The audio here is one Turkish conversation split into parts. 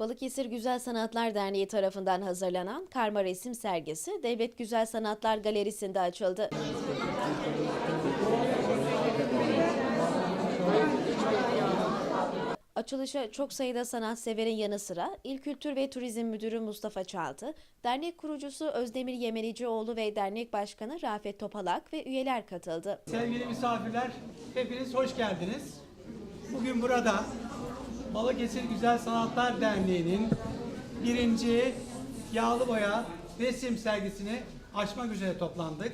Balıkesir Güzel Sanatlar Derneği tarafından hazırlanan karma resim sergisi Devlet Güzel Sanatlar Galerisi'nde açıldı. Açılışa çok sayıda sanatseverin yanı sıra İl Kültür ve Turizm Müdürü Mustafa Çaltı, dernek kurucusu Özdemir Yemenicioğlu ve dernek başkanı Rafet Topalak ve üyeler katıldı. Sevgili misafirler, hepiniz hoş geldiniz. Bugün burada Balıkesir Güzel Sanatlar Derneği'nin birinci yağlı boya resim sergisini açmak üzere toplandık.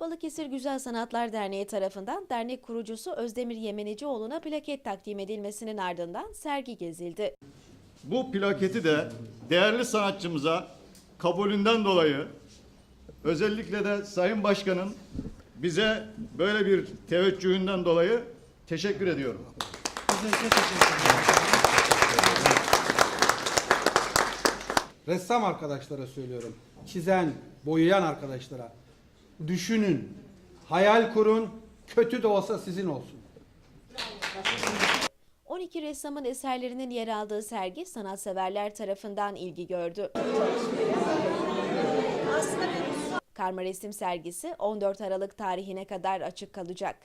Balıkesir Güzel Sanatlar Derneği tarafından dernek kurucusu Özdemir Yemenicioğlu'na plaket takdim edilmesinin ardından sergi gezildi. Bu plaketi de değerli sanatçımıza kabulünden dolayı özellikle de Sayın Başkan'ın bize böyle bir teveccühünden dolayı teşekkür ediyorum. Teşekkür ederim. Ressam arkadaşlara söylüyorum. Çizen, boyayan arkadaşlara. Düşünün, hayal kurun, kötü de olsa sizin olsun. 12 ressamın eserlerinin yer aldığı sergi sanatseverler tarafından ilgi gördü. Karma resim sergisi 14 Aralık tarihine kadar açık kalacak.